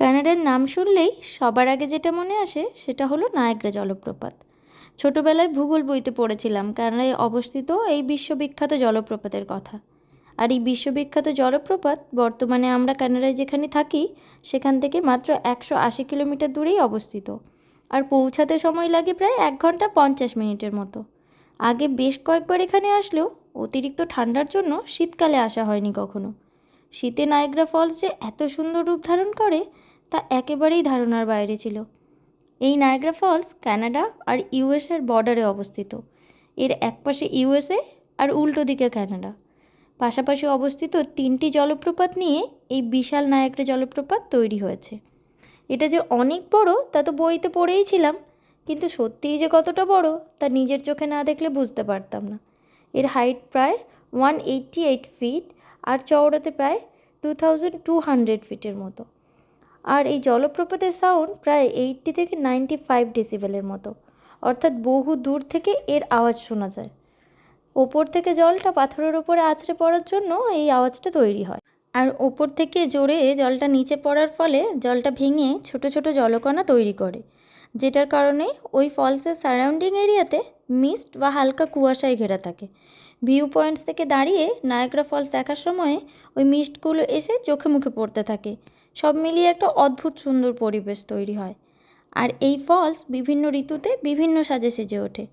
কানাডার নাম শুনলেই সবার আগে যেটা মনে আসে সেটা হলো নায়াগ্রা জলপ্রপাত। ছোটোবেলায় ভূগোল বইতে পড়েছিলাম, কানাডায় অবস্থিত এই বিশ্ববিখ্যাত জলপ্রপাতের কথা। আর এই বিশ্ববিখ্যাত জলপ্রপাত বর্তমানে আমরা কানাডায় যেখানে থাকি, সেখান থেকে মাত্র একশো আশি কিলোমিটার দূরেই অবস্থিত। আর পৌঁছাতে সময় লাগে প্রায় এক ঘণ্টা পঞ্চাশ মিনিটের মতো। আগে বেশ কয়েকবার এখানে আসলেও অতিরিক্ত ঠান্ডার জন্য শীতকালে আসা হয়নি কখনো। শীতে নায়গ্রা ফলস যে এত সুন্দর রূপ ধারণ করে তা একেবারেই ধারণার বাইরে ছিল। এই নায়গ্রা ফলস কানাডা আর ইউএসএর বর্ডারে অবস্থিত। এর একপাশে ইউএসএ আর উল্টো দিকে কানাডা। পাশাপাশি অবস্থিত তিনটি জলপ্রপাত নিয়ে এই বিশাল নায়গ্রা জলপ্রপাত তৈরি হয়েছে। এটা যে অনেক বড়, তা তো বইতে পড়েই ছিলাম। কিন্তু সত্যিই যে কতটা বড়, তা নিজের চোখে না দেখলে বুঝতে পারতাম না। এর হাইট প্রায় ওয়ান এইট্টি এইট ফিট আর চওড়াতে প্রায় টু থাউজেন্ড টু হান্ড্রেড ফিটের মতো। আর এই জলপ্রপাতের সাউন্ড প্রায় এইটটি থেকে নাইনটি ফাইভ ডেসিবেলের মতো। অর্থাৎ বহু দূর থেকে এর আওয়াজ শোনা যায়। ওপর থেকে জলটা পাথরের ওপরে আছড়ে পড়ার জন্য এই আওয়াজটা তৈরি হয়। আর ওপর থেকে জোরে জলটা নিচে পড়ার ফলে জলটা ভেঙে ছোট ছোট জলকণা তৈরি করে, যেটার কারণে ওই ফলসের সারাউন্ডিং এরিয়াতে মিস্ট বা হালকা কুয়াশায় ঘেরা থাকে। ভিউ পয়েন্টস থেকে দাঁড়িয়ে নায়গ্রা ফলস দেখার সময়ে ওই মিস্টগুলো এসে চোখে মুখে পড়তে থাকে। সব মিলিয়ে একটা অদ্ভুত সুন্দর পরিবেশ তৈরি হয়। আর এই ফলস বিভিন্ন ঋতুতে বিভিন্ন সাজে সেজে ওঠে।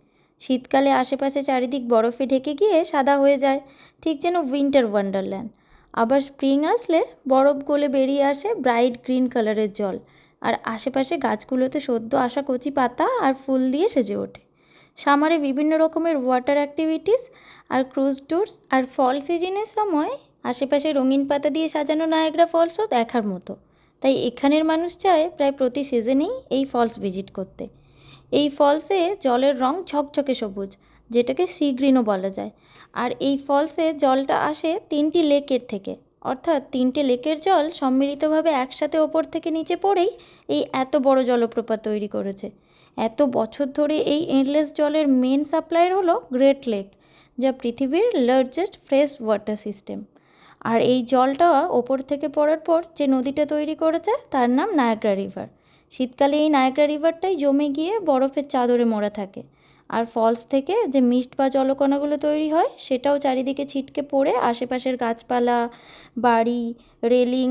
শীতকালে আশেপাশে চারিদিক বরফে ঢেকে গিয়ে সাদা হয়ে যায়, ঠিক যেন উইন্টার ওয়ান্ডারল্যান্ড আবার স্প্রিং আসলে বরফ গলে বেরিয়ে আসে ব্রাইট গ্রিন কালারের জল। আর আশেপাশে গাছগুলোতে সদ্য আসা কচি পাতা আর ফুল দিয়ে সেজে ওঠে। সামারে বিভিন্ন রকমের ওয়াটার অ্যাক্টিভিটিস আর ক্রুজ ট্যুরস আর ফল সিজনের সময় আশেপাশে রঙিন পাতা দিয়ে সাজানো নায়গ্রা ফলসও দেখার মতো। তাই এখানের মানুষ চায় প্রায় প্রতি সিজনেই এই ফলস ভিজিট করতে। এই ফলসে জলের রং ঝকঝকে সবুজ, যেটাকে সি গ্রিনও বলা যায়। আর এই ফলসে জলটা আসে তিনটি লেকের থেকে। অর্থাৎ তিনটে লেকের জল সম্মিলিতভাবে একসাথে ওপর থেকে নিচে পড়েই এই এত বড় জলপ্রপাত তৈরি করেছে। এত বছর ধরে এই এন্ডলেস জলের মেন সাপ্লাইয়ার হলো গ্রেট লেক, যা পৃথিবীর লার্জেস্ট ফ্রেশ ওয়াটার সিস্টেম আর এই জলটা ওপর থেকে পড়ার পর যে নদীটা তৈরি করেছে, তার নাম নায়াগ্রা রিভার শীতকালে এই নায়াগ্রা রিভারটাই জমে গিয়ে বরফের চাদরে মোড়া থাকে। আর ফলস থেকে যে মিস্ট বা জলকণাগুলো তৈরি হয়, সেটাও চারিদিকে ছিটকে পড়ে আশেপাশের গাছপালা, বাড়ি রেলিং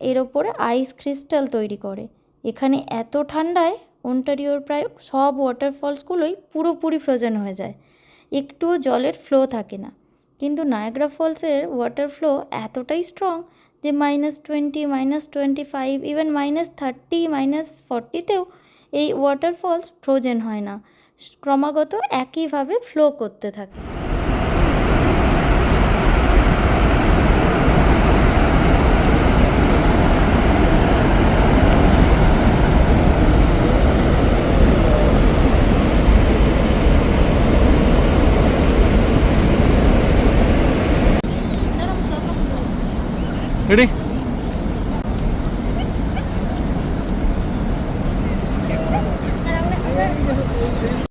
এর ওপরে আইস ক্রিস্টাল তৈরি করে। এখানে এত ঠান্ডায় ওন্টারিওর প্রায় সব ওয়াটারফলসগুলোই পুরোপুরি ফ্রোজেন হয়ে যায়। একটুও জলের ফ্লো থাকে না। কিন্তু নায়াগ্রা ফলসের ওয়াটার ফ্লো এতটাই স্ট্রং যে minus twenty minus twenty five even minus thirty minus ফর্টিতেও এই ওয়াটারফলস ফ্রোজেন হয় না। ক্রমাগত একইভাবে ফ্লো করতে থাকে। রেডি